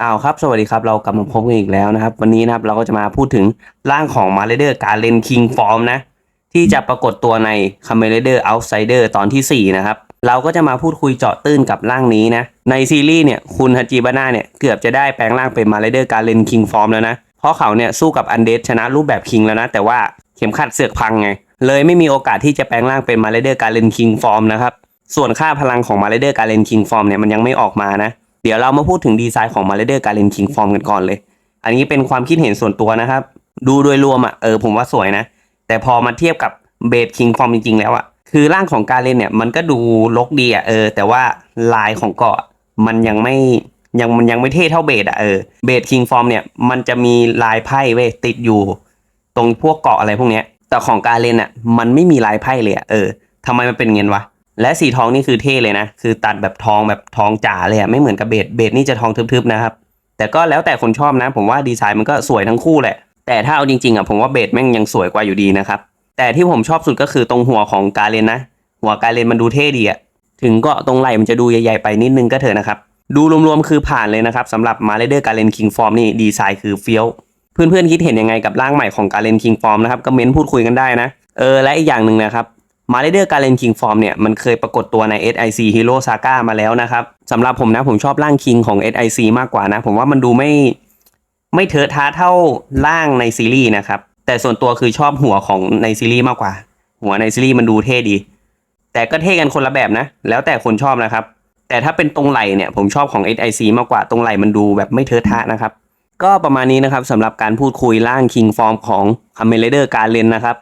อ้าวครับ สวัสดีครับ เรากลับมาพบกันอีกแล้วนะครับ วันนี้นะครับเราก็จะมาพูดถึงร่างของมาเลเดอร์การเลนคิงฟอร์มนะ ที่จะปรากฏตัวใน c a m e r a d e r Outsider ตอนที่ 4 นะครับ เราก็จะมาพูดคุยเจาะตื้นกับร่างนี้นะ ในซีรีส์เนี่ยคุณฮัจิบาน่าเนี่ย เกือบจะได้แปลงร่างเป็นมาเลเดอร์การเลนคิงฟอร์มแล้วนะ เพราะเขาเนี่ยสู้กับอันเดชนะรูปแบบคิงแล้วนะ แต่ว่าเข็มขัดเสือกพังไง เลยไม่มีโอกาสที่จะแปลงร่างเป็นมาเลเดอร์การเลนคิงฟอร์มนะครับส่วนค่าพลังของมาเลเดอร์การเลนคิงฟอร์มเนี่ยมันยังไม่ออกมานะ เดี๋ยวเรามาพูดถึงดีไซน์ของมาเลเดอร์การเลนคิงฟอร์มกันก่อนเลย อันนี้เป็นความคิดเห็นส่วนตัวนะครับ ดูโดยรวมอะเออผมว่าสวยนะ แต่พอมาเทียบกับเบสคิงฟอร์มจริงๆ แล้วอะคือร่างของการเลนเนี่ยมันก็ดูลกดีอะเออ แต่ว่าลายของเกาะมันยังไม่ยังมันยังไม่เท่เท่าเบสอะเออเบสคิงฟอร์มเนี่ยมันจะมีลายไพ่เว้ยติดอยู่ ตรงพวกเกาะอะไรพวกเนี้ยแต่ของการเลนอะมันไม่มีลายไพ่เลยอะเออทำไมมันเป็นเงี้ยวะ และสีทองนี่คือเท่เลยนะ คือตัดแบบทองแบบทองจ๋าเลยอะไม่เหมือนกับเบสเบสนี่จะทองทึบๆนะครับ แต่ก็แล้วแต่คนชอบนะ ผมว่าดีไซน์มันก็สวยทั้งคู่แหละ แต่ถ้าเอาจริงๆอะผมว่าเบสแม่งยังสวยกว่าอยู่ดีนะครับ แต่ที่ผมชอบสุดก็คือตรงหัวของกาเลนนะ หัวกาเลนมันดูเท่ดีอะถึงก็ตรงไหล่มันจะดูใหญ่ๆไปนิดนึงก็เถอะนะครับ ดูรวมๆคือผ่านเลยนะครับสำหรับมาเลเดอร์กาเลนคิงฟอร์มนี่ดีไซน์คือเฟี้ยว เพื่อนๆคิดเห็นยังไงกับร่างใหม่ของกาเลนคิงฟอร์มนะครับก็เม้นพูดคุยกันได้นะ เออและอีกอย่างหนึ่งนะครับ มาเลเดอร์การเลนคิงฟอร์มเนี่ยมันเคยปรากฏตัวใน SIC Hero Saga มาแล้วนะครับสำหรับผมนะผมชอบร่างคิงของ SIC มากกว่านะ ผมว่ามันดูไม่ไม่เทอะท้าเท่าร่างในซีรีส์นะครับ แต่ส่วนตัวคือชอบหัวของในซีรีส์มากกว่า หัวในซีรีส์มันดูเท่ดี แต่ก็เท่กันคนละแบบนะ แล้วแต่คนชอบนะครับ แต่ถ้าเป็นตรงไหล่เนี่ยผมชอบของ SIC มากกว่าตรงไหล่มันดูแบบไม่เทอะทะนะครับ ก็ประมาณนี้นะครับสำหรับการพูดคุยร่างคิงฟอร์มของ c a m e r a d e r การเลนนะครับ